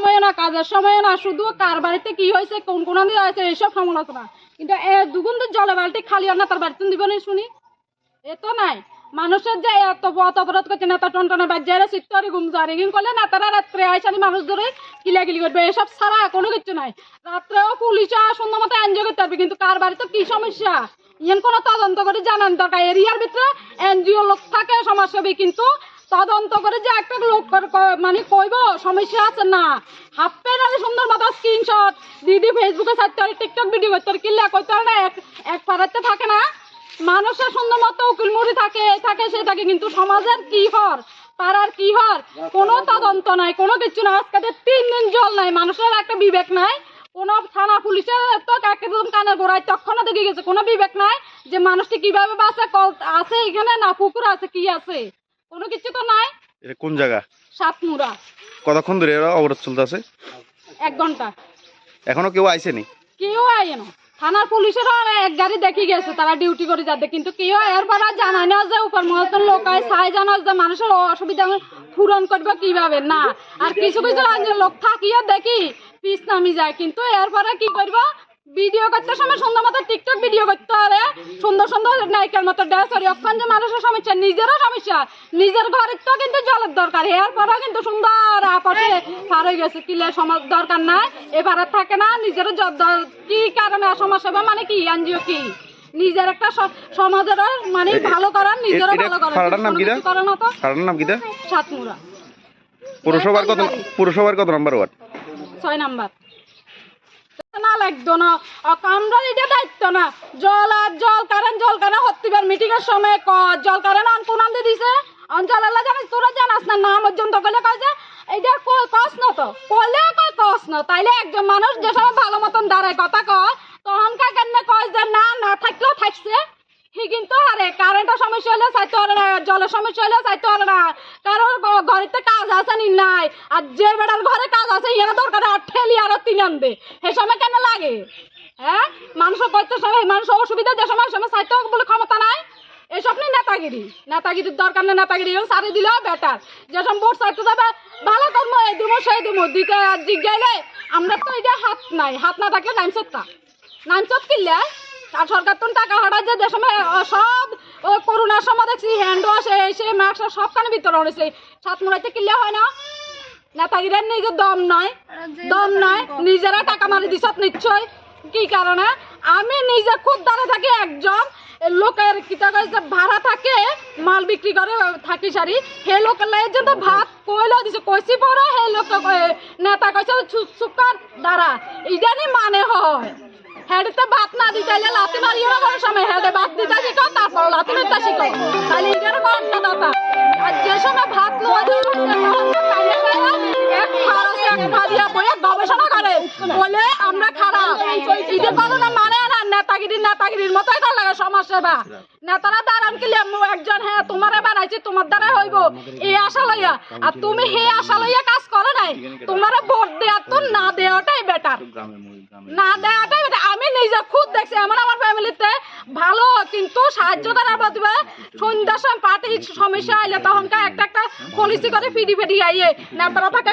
সময় না, কাজের সময় না, শুধু কার বাড়িতে কি হয়েছে, কোন কোন হয়েছে এইসব সমালোচনা কিন্তু দুগুণ জলে বালতি খালি আর না, তার বাড়িতে দিব না শুনি। এ তো নাই। মানুষের যে এত পথ অবরোধ করছে, নেতা টনটনে বাজ্যারে চিত্তরি জারি কিন্তু করলে নেতারা রাত্রে আইসানি মানুষ ধরে কিলাকিলি করবে। এসব ছাড়া কোনো কিছু নাই। রাত্রেও পুলিশ সুন্দর মতো এনজয় করতে পারবে, কিন্তু কার বাড়িতে কি সমস্যা? ইয়ান কোনো তদন্ত করে জানান দরকার। এরিয়ার ভিতরে এনজিও লোক থাকে, সমাজসেবী, কিন্তু তদন্ত করে যে একটা লোক মানে কইব, সমস্যা আছে না। হাফ প্যান্ট সুন্দর মতো স্ক্রিনশট দিদি ফেসবুকে ছাড়তে টিকটক ভিডিও করতে পারে কিল্লা করতে না, এক এক পাড়াতে থাকে না। মানুষের সুন্দর মতো উকিল মুড়ি থাকে থাকে, সে থাকে, কিন্তু সমাজের কি হর? পাড়ার কি হর? কোনো তদন্ত নাই, কোনো কিছু না আজকে তিন দিন জল নাই, মানুষের একটা বিবেক নাই। কোনো থানা পুলিশের তো একদম কানে গোড়ায় তখনও দেখে গেছে, কোনো বিবেক নাই যে মানুষটি কীভাবে বাঁচে, কল আছে এখানে না পুকুর আছে, কি আছে? কোনো কিছু তো নাই। এটা কোন জায়গা? সাতমুরা কতক্ষণ ধরে এরা অবরোধ চলতেছে? এক ঘণ্টা। এখনও কেউ আইসেনি? কেউ আয় না। থানার পুলিশেরও এক গাড়ি দেখি গেছে তারা ডিউটি করে যাতে কিন্তু কেউ এরপর আর জানায় না যে উপর মহতন লোক আয় সাই জানা যে মানুষের অসুবিধা পূরণ করবে কীভাবে? না। আর কিছু কিছু লোক থাকিও দেখি পিস নামি যায় কিন্তু এরপরে কি করব? ভিডিও করতে সময় সুন্দর মতো টিকটক ভিডিও করতে সুন্দর নায়িকার মতো ড্যান্স করি অক্ষণ যে মানুষের সমস্যা নিজেরও সমস্যা। নিজের ঘরের তো কিন্তু জলের দরকার। এরপরও কিন্তু সুন্দর আপসে পার হয়ে গেছে। কিলে সমাজ দরকার নাই। এবারে থাকে না নিজের জ- দ- কি কারণে সমাজসেবা মানে কি? এনজিও কি? নিজের একটা স- সমাজের মানে ভালো করার নিজেরও ভালো করার। ফাড়াটার নাম কি রে? কিছু করে না তো কারণ নাম কিটা সাতমুরা পুরসভার কত পুরসভার কত নাম্বার ওয়ার্ড? ছয় নাম্বার। না লাগতো না। আমরা এটা দায়িত্ব জল আর জল কারেন্ট জল কারেন্ট হত্তিবার মিটিং এর সময় ক জল কারেন্ট অন কোন আনতে দিছে। অঞ্চল এলা জানিস, তোরা জানাস না, নাম পর্যন্ত কইলে কয় যে এইটা কই কস না তো কইলে কয় কস না, তাইলে একজন মানুষ যে সময় ভালো মতন দাঁড়ায় কথা কয়, তখন কার কেন কয় যে, না না থাকলেও থাকছে। সে কিন্তু আরে কারেন্টের সমস্যা হলে চাইতে পারে না, জলের সমস্যা হলে চাইতে পারে না। কারোর ঘরেতে কাজ আছে নি নাই, আর যে বেড়ার ঘরে কাজ আছে ইয়ারা দরকার আর ঠেলি আরও তিন আনবে। সে সময় কেন লাগে? হ্যাঁ? মানুষ করতে সময়, মানুষ অসুবিধা যে সময় সময় হবে বলে ক্ষমতা নাই। এসব নিয়ে নেতাগিরি। নেতাগিরির দরকার নেই নেতাগিরি এরকম সারি দিলেও বেটার যেসব ভোট চাইতে যাবে ভালো কর্ম এই দিব সেই দিব দিতে আর জিজ্ঞাইলে আমরা তো এটা হাত নাই। হাত না থাকলে নাইম সত্তা। নাইম সত কিনলে আর সরকার তো টাকা হারায় যে দেশে সব করোনার সময় দেখছি হ্যান্ড ওয়াশ এসে মাস্ক সব কানে বিতরণ হয়েছে। সাত মুড়াইতে কিনলে হয় না? নেতাগিরের নিজের দম নয় দম নয় নিজেরা টাকা মারি দিছত নিশ্চয়। কি কারণে? আমি নিজে খুব দাঁড়ে থাকি, একজন লোকের ভাড়া থাকে, মাল বিক্রি করে থাকি সারি। হে তো ভাত কইলো দিছে, কইছি পরে হে লোক নেতা কইছে কর, দাঁড়া। ইদানি মানে হয়। ভাত না দিতে হলে লাতি মারিও না বড় সময়। হেডে ভাত দিতে শিখো, তারপর লাতি মারতে শিখো। তাহলে আর যে সময় ভাত দিয়ে এক খরচ এক বইয়া গবেষণা করে। বলে মানে না নেতাগিরি, নেতাগিরির মতোই তার লাগে সমাজ সেবা নেতারা দাঁড়ান কি একজন হ্যাঁ তোমার বানাইছি, তোমার হইব। এই আশা লইয়া। আর তুমি হে আশা লইয়া কাজ করো নাই। ভোট তো না দেওয়াটাই বেটার না দেওয়াটাই better। আমি নিজে খুদ দেখছি, আমার আমার ফ্যামিলিতে ভালো, কিন্তু সাহায্য করার বদলে সন্ধ্যার সময় পার্টি সমস্যা আইলে তখনকার একটা একটা পলিসি করে ফিডি ফিডি আইয়ে, নেতারা থাকে